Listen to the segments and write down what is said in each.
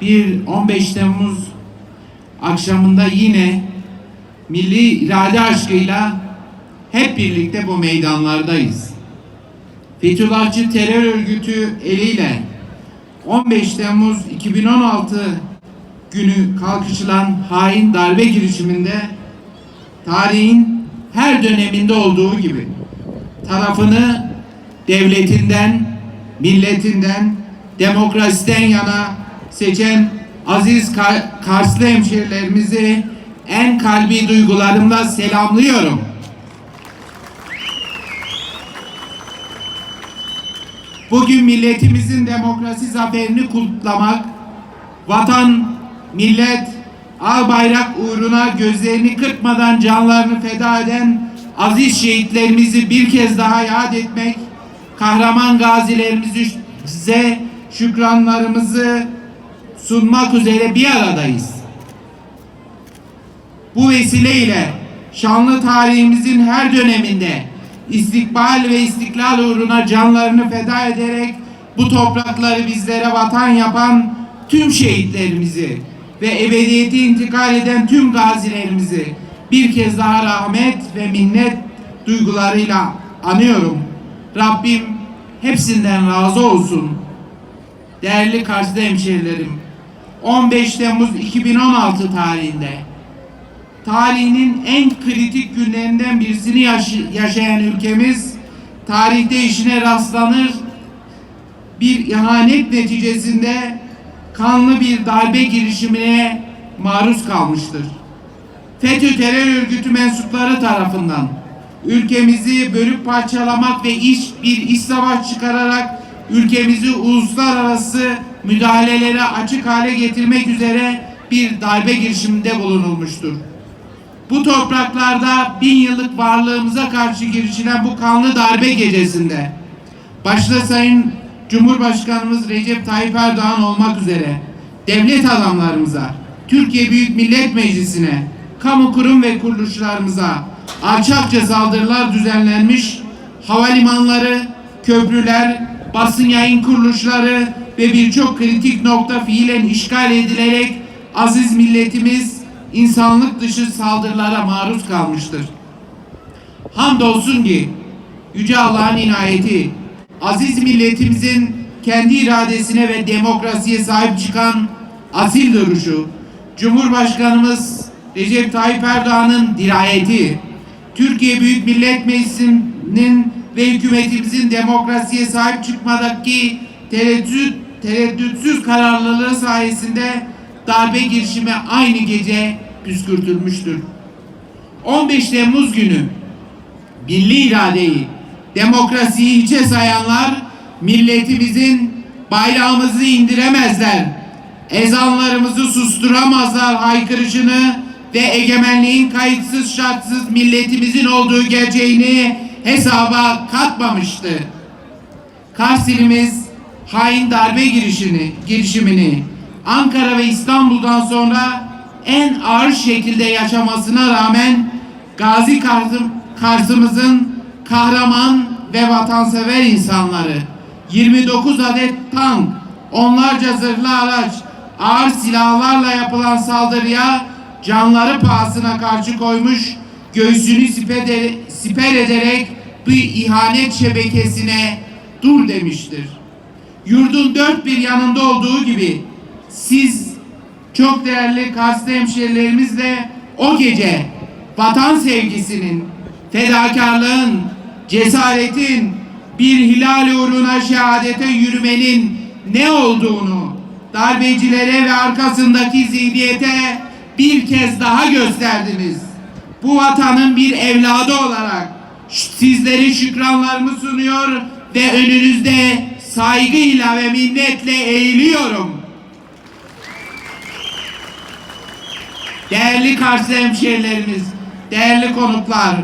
bir 15 Temmuz akşamında yine milli irade aşkıyla hep birlikte bu meydanlardayız. Fethullahçı terör örgütü eliyle 15 Temmuz 2016 günü kalkışılan hain darbe girişiminde tarihin her döneminde olduğu gibi tarafını devletinden, milletinden, demokrasiden yana seçen aziz Kar- Karslı hemşehrilerimizi en kalbi duygularımla selamlıyorum. Bugün milletimizin demokrasi zaferini kutlamak, vatan, millet, al bayrak uğruna gözlerini kırpmadan canlarını feda eden aziz şehitlerimizi bir kez daha yad etmek, kahraman gazilerimize şükranlarımızı sunmak üzere bir aradayız. Bu vesileyle şanlı tarihimizin her döneminde istikbal ve istiklal uğruna canlarını feda ederek bu toprakları bizlere vatan yapan tüm şehitlerimizi ve ebediyete intikal eden tüm gazilerimizi bir kez daha rahmet ve minnet duygularıyla anıyorum. Rabbim hepsinden razı olsun. Değerli Kars'ta hemşehrilerim, 15 Temmuz 2016 tarihinde tarihinin en kritik günlerinden birisini yaş- yaşayan ülkemiz tarihte işine rastlanır bir ihanet neticesinde kanlı bir darbe girişimine maruz kalmıştır. FETÖ terör örgütü mensupları tarafından ülkemizi bölüp parçalamak ve iç bir iç savaş çıkararak ülkemizi uluslararası müdahalelere açık hale getirmek üzere bir darbe girişiminde bulunulmuştur. Bu topraklarda bin yıllık varlığımıza karşı girişilen bu kanlı darbe gecesinde başta Sayın Cumhurbaşkanımız Recep Tayyip Erdoğan olmak üzere devlet adamlarımıza, Türkiye Büyük Millet Meclisi'ne, kamu kurum ve kuruluşlarımıza alçakça saldırılar düzenlenmiş, havalimanları, köprüler, basın yayın kuruluşları ve birçok kritik nokta fiilen işgal edilerek aziz milletimiz insanlık dışı saldırılara maruz kalmıştır. Hamdolsun ki Yüce Allah'ın inayeti, aziz milletimizin kendi iradesine ve demokrasiye sahip çıkan asil duruşu, Cumhurbaşkanımız Recep Tayyip Erdoğan'ın dirayeti, Türkiye Büyük Millet Meclisi'nin ve hükümetimizin demokrasiye sahip çıkmadaki tereddüt, tereddütsüz kararlılığı sayesinde darbe girişimi aynı gece püskürtülmüştür. 15 Temmuz günü milli iradeyi, demokrasiyi hiçe sayanlar milletimizin bayrağımızı indiremezler. Ezanlarımızı susturamazlar haykırışını ve egemenliğin kayıtsız şartsız milletimizin olduğu gerçeğini hesaba katmamıştı. Kars ilimiz hain darbe girişini, girişimini Ankara ve İstanbul'dan sonra en ağır şekilde yaşamasına rağmen Gazi Kars'ım, Kars'ımızın kahraman ve vatansever insanları 29 adet tank, onlarca zırhlı araç, ağır silahlarla yapılan saldırıya canları pahasına karşı koymuş, göğsünü siper ederek bu ihanet şebekesine dur demiştir. Yurdun dört bir yanında olduğu gibi siz çok değerli Kars'ta hemşehrilerimizle o gece vatan sevgisinin, fedakarlığın, cesaretin, bir hilal uğruna şehadete yürümenin ne olduğunu darbecilere ve arkasındaki zihniyete bir kez daha gösterdiniz. Bu vatanın bir evladı olarak sizlere şükranlarımı sunuyor ve önünüzde saygıyla ve minnetle eğiliyorum. Değerli Karslı hemşehrilerimiz, değerli konuklar,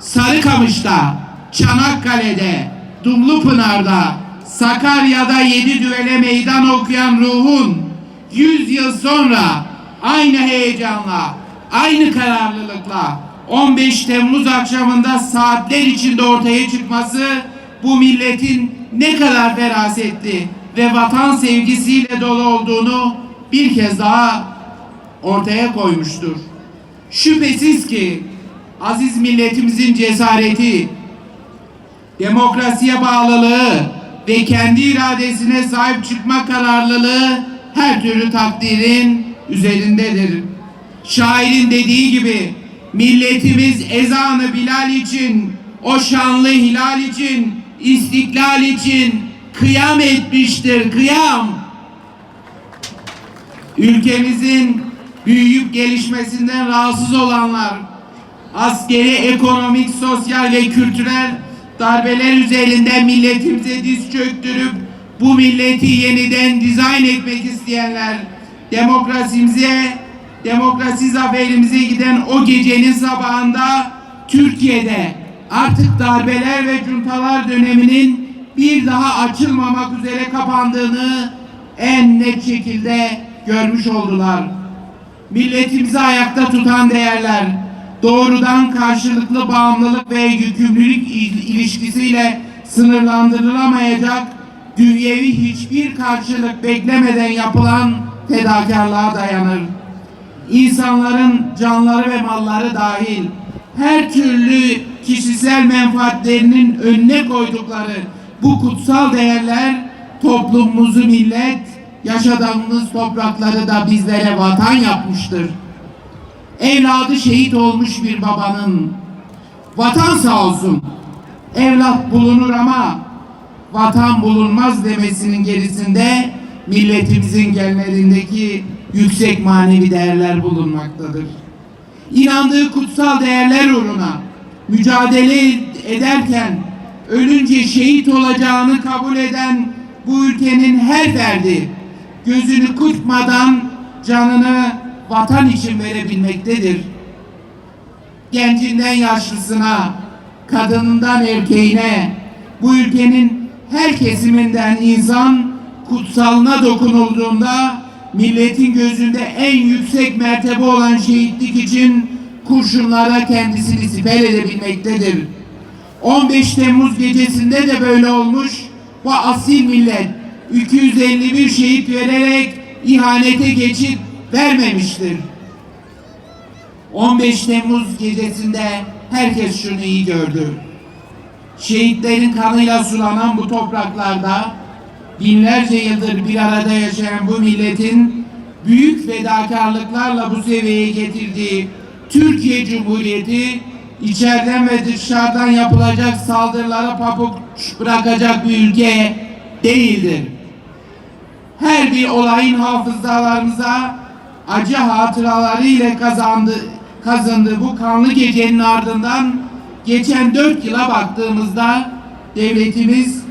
Sarıkamış'ta, Çanakkale'de, Dumlupınar'da, Sakarya'da yedi düvele meydan okuyan ruhun 100 yıl sonra aynı heyecanla, aynı kararlılıkla 15 Temmuz akşamında saatler içinde ortaya çıkması bu milletin ne kadar ferasetli ve vatan sevgisiyle dolu olduğunu bir kez daha ortaya koymuştur. Şüphesiz ki aziz milletimizin cesareti, demokrasiye bağlılığı ve kendi iradesine sahip çıkma kararlılığı her türlü takdirin üzerindedir. Şairin dediği gibi milletimiz ezanı Bilal için, o şanlı hilal için, istiklal için kıyam etmiştir, kıyam. Ülkemizin büyüyüp gelişmesinden rahatsız olanlar, askeri, ekonomik, sosyal ve kültürel darbeler üzerinden milletimize diz çöktürüp bu milleti yeniden dizayn etmek isteyenler, demokrasimize, demokrasi zaferimize giden o gecenin sabahında Türkiye'de artık darbeler ve cuntalar döneminin bir daha açılmamak üzere kapandığını en net şekilde görmüş oldular milletimizi ayakta tutan değerler, doğrudan karşılıklı bağımlılık ve yükümlülük il- ilişkisiyle sınırlandırılamayacak dünyevi hiçbir karşılık beklemeden yapılan fedakarlığa dayanır. İnsanların canları ve malları dahil her türlü kişisel menfaatlerinin önüne koydukları bu kutsal değerler toplumumuzu millet, yaşadığımız toprakları da bizlere vatan yapmıştır. Evladı şehit olmuş bir babanın vatan sağ olsun. Evlat bulunur ama vatan bulunmaz demesinin gerisinde milletimizin genlerindeki yüksek manevi değerler bulunmaktadır. İnandığı kutsal değerler uğruna mücadele ederken ölünce şehit olacağını kabul eden bu ülkenin her ferdi gözünü kırpmadan canını vatan için verebilmektedir. Gencinden yaşlısına, kadınından erkeğine, bu ülkenin her kesiminden insan kutsalına dokunulduğunda milletin gözünde en yüksek mertebe olan şehitlik için kurşunlara kendisini siper edebilmektedir. 15 Temmuz gecesinde de böyle olmuş. Bu asil millet 251 şehit vererek ihanete geçit vermemiştir. 15 Temmuz gecesinde herkes şunu iyi gördü. Şehitlerin kanıyla sulanan bu topraklarda binlerce yıldır bir arada yaşayan bu milletin büyük fedakarlıklarla bu seviyeye getirdiği Türkiye Cumhuriyeti içeriden ve dışarıdan yapılacak saldırılara pabuç bırakacak bir ülke değildir. Her bir olayın hafızalarımıza acı hatıraları ile kazandı, kazandığı bu kanlı gecenin ardından geçen dört yıla baktığımızda devletimiz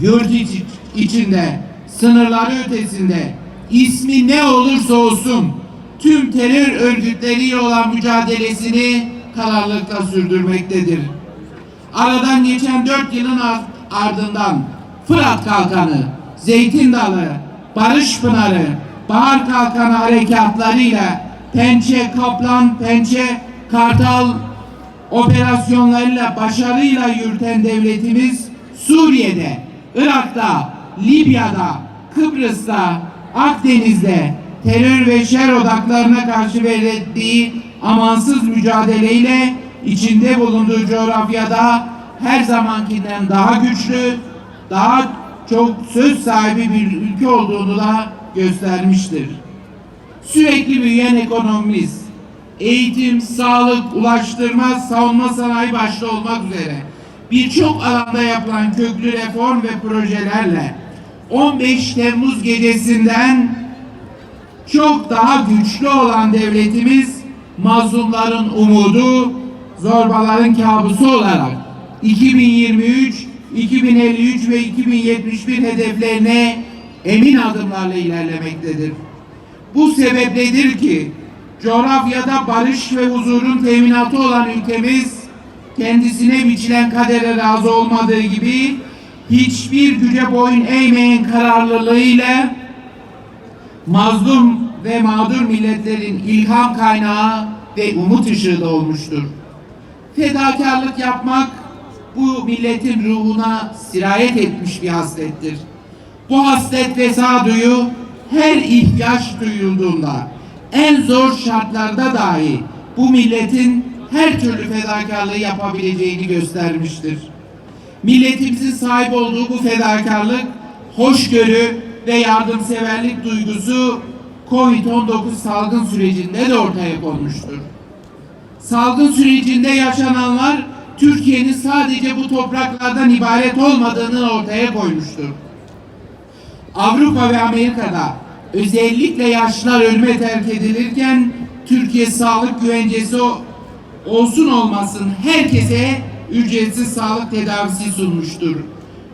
yurt içi- içinde, sınırları ötesinde ismi ne olursa olsun tüm terör örgütleriyle olan mücadelesini kararlılıkla sürdürmektedir. Aradan geçen dört yılın ar- ardından Fırat Kalkanı, Zeytin Dalı, Barış Pınarı, Bahar Kalkanı harekatlarıyla Pençe Kaplan, Pençe Kartal operasyonlarıyla başarıyla yürüten devletimiz Suriye'de, Irak'ta, Libya'da, Kıbrıs'ta, Akdeniz'de terör ve şer odaklarına karşı verdiği amansız mücadeleyle içinde bulunduğu coğrafyada her zamankinden daha güçlü, daha çok söz sahibi bir ülke olduğunu da göstermiştir. Sürekli büyüyen ekonomimiz, eğitim, sağlık, ulaştırma, savunma sanayi başta olmak üzere birçok alanda yapılan köklü reform ve projelerle 15 Temmuz gecesinden çok daha güçlü olan devletimiz mazlumların umudu, zorbaların kabusu olarak 2023, 2053 ve 2071 hedeflerine emin adımlarla ilerlemektedir. Bu sebepledir ki coğrafyada barış ve huzurun teminatı olan ülkemiz kendisine biçilen kadere razı olmadığı gibi hiçbir güce boyun eğmeyen kararlılığıyla mazlum ve mağdur milletlerin ilham kaynağı ve umut ışığı da olmuştur. Fedakarlık yapmak bu milletin ruhuna sirayet etmiş bir haslettir. Bu haslet ve sağduyu her ihtiyaç duyulduğunda, en zor şartlarda dahi bu milletin her türlü fedakarlığı yapabileceğini göstermiştir. Milletimizin sahip olduğu bu fedakarlık, hoşgörü ve yardımseverlik duygusu Covid-19 salgın sürecinde de ortaya konmuştur. Salgın sürecinde yaşananlar Türkiye'nin sadece bu topraklardan ibaret olmadığını ortaya koymuştur. Avrupa ve Amerika'da özellikle yaşlılar ölüme terk edilirken Türkiye sağlık güvencesi olsun olmasın herkese ücretsiz sağlık tedavisi sunmuştur.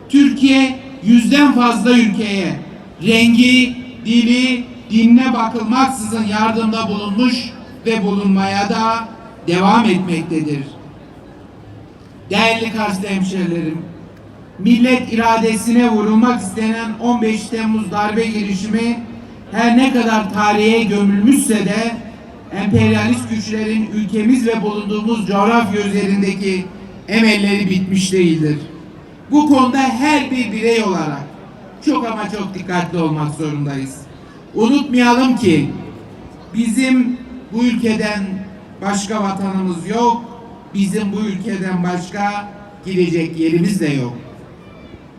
Türkiye yüzden fazla ülkeye rengi, dili, dinine bakılmaksızın yardımda bulunmuş ve bulunmaya da devam etmektedir. Değerli Kars'ta hemşehrilerim, millet iradesine vurulmak istenen 15 Temmuz darbe girişimi her ne kadar tarihe gömülmüşse de emperyalist güçlerin ülkemiz ve bulunduğumuz coğrafya üzerindeki emelleri bitmiş değildir. Bu konuda her bir birey olarak çok ama çok dikkatli olmak zorundayız. Unutmayalım ki bizim bu ülkeden başka vatanımız yok. Bizim bu ülkeden başka gidecek yerimiz de yok.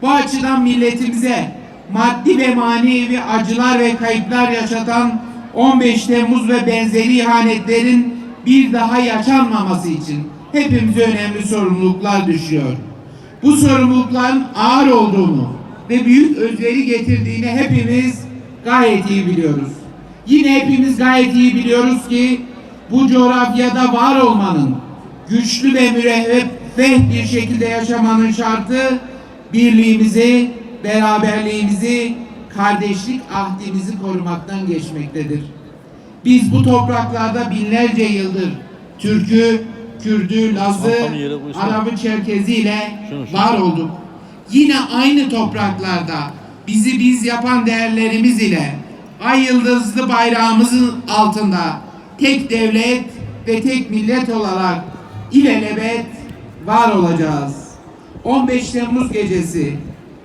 Bu açıdan milletimize maddi ve manevi acılar ve kayıplar yaşatan 15 Temmuz ve benzeri ihanetlerin bir daha yaşanmaması için hepimize önemli sorumluluklar düşüyor. Bu sorumlulukların ağır olduğunu ve büyük özveri getirdiğini hepimiz gayet iyi biliyoruz. Yine hepimiz gayet iyi biliyoruz ki bu coğrafyada var olmanın, güçlü ve müreffeh bir şekilde yaşamanın şartı birliğimizi, beraberliğimizi, kardeşlik ahdimizi korumaktan geçmektedir. Biz bu topraklarda binlerce yıldır Türk'ü, Kürd'ü, Laz'ı. Arap'ı, Çerkez'i ile Şunu, şunu. var olduk. Yine aynı topraklarda bizi biz yapan değerlerimiz ile ay yıldızlı bayrağımızın altında tek devlet ve tek millet olarak ilelebet var olacağız. 15 Temmuz gecesi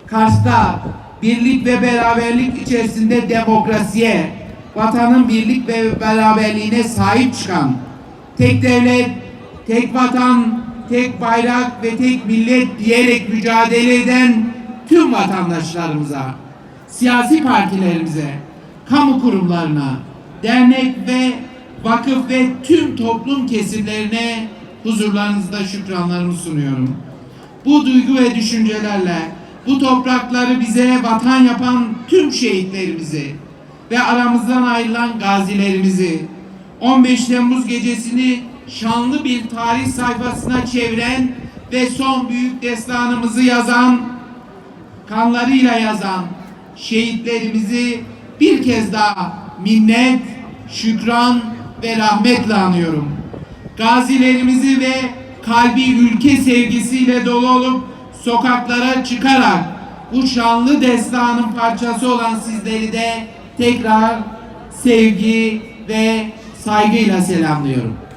Kars'ta birlik ve beraberlik içerisinde demokrasiye, vatanın birlik ve beraberliğine sahip çıkan tek devlet, tek vatan, tek bayrak ve tek millet diyerek mücadele eden tüm vatandaşlarımıza, siyasi partilerimize, kamu kurumlarına, dernek ve vakıf ve tüm toplum kesimlerine huzurlarınızda şükranlarımı sunuyorum. Bu duygu ve düşüncelerle bu toprakları bize vatan yapan tüm şehitlerimizi ve aramızdan ayrılan gazilerimizi 15 Temmuz gecesini şanlı bir tarih sayfasına çeviren ve son büyük destanımızı yazan kanlarıyla yazan şehitlerimizi bir kez daha minnet, şükran ve rahmetle anıyorum. Gazilerimizi ve kalbi ülke sevgisiyle dolu olup sokaklara çıkarak bu şanlı destanın parçası olan sizleri de tekrar sevgi ve saygıyla selamlıyorum.